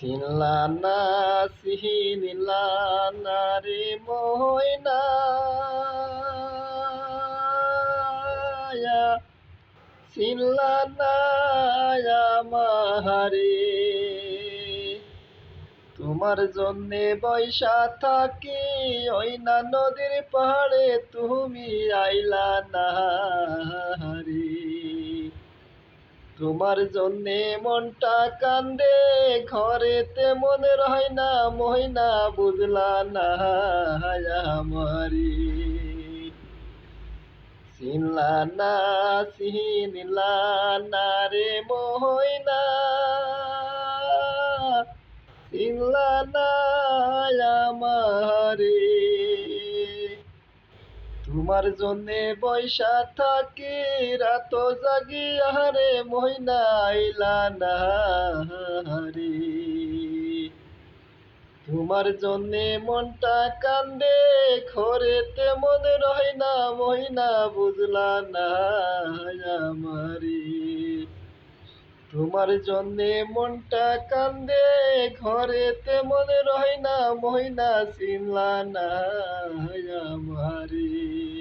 চিনলা না চিনিলা না রে ময়না চিনলা না আমারে তোমার জন্যে বৈশা থাকি, ওই না নদীর পাহাড়ে তুমি আইলা না। তোমার জন্যে মনটা কান্দে, ঘরেতে মনে রয় না মহিনা, বুঝলা না আমারি। চিনলা না, চিনিলা না রে মহিনা, চিনলা না আমারি। তোমার জন্যে বৈশা থাকি রাত জাগি, আহারে মহিনা আইলা না রে তোমার জন্যে মনটা কান্দে খরেতে মনে রয় না, মহিনা বুঝলা না তোমার জন্যে মনটা কান্দে ঘরেতে মনে রয় না মহিনা সিমলা না আমারি।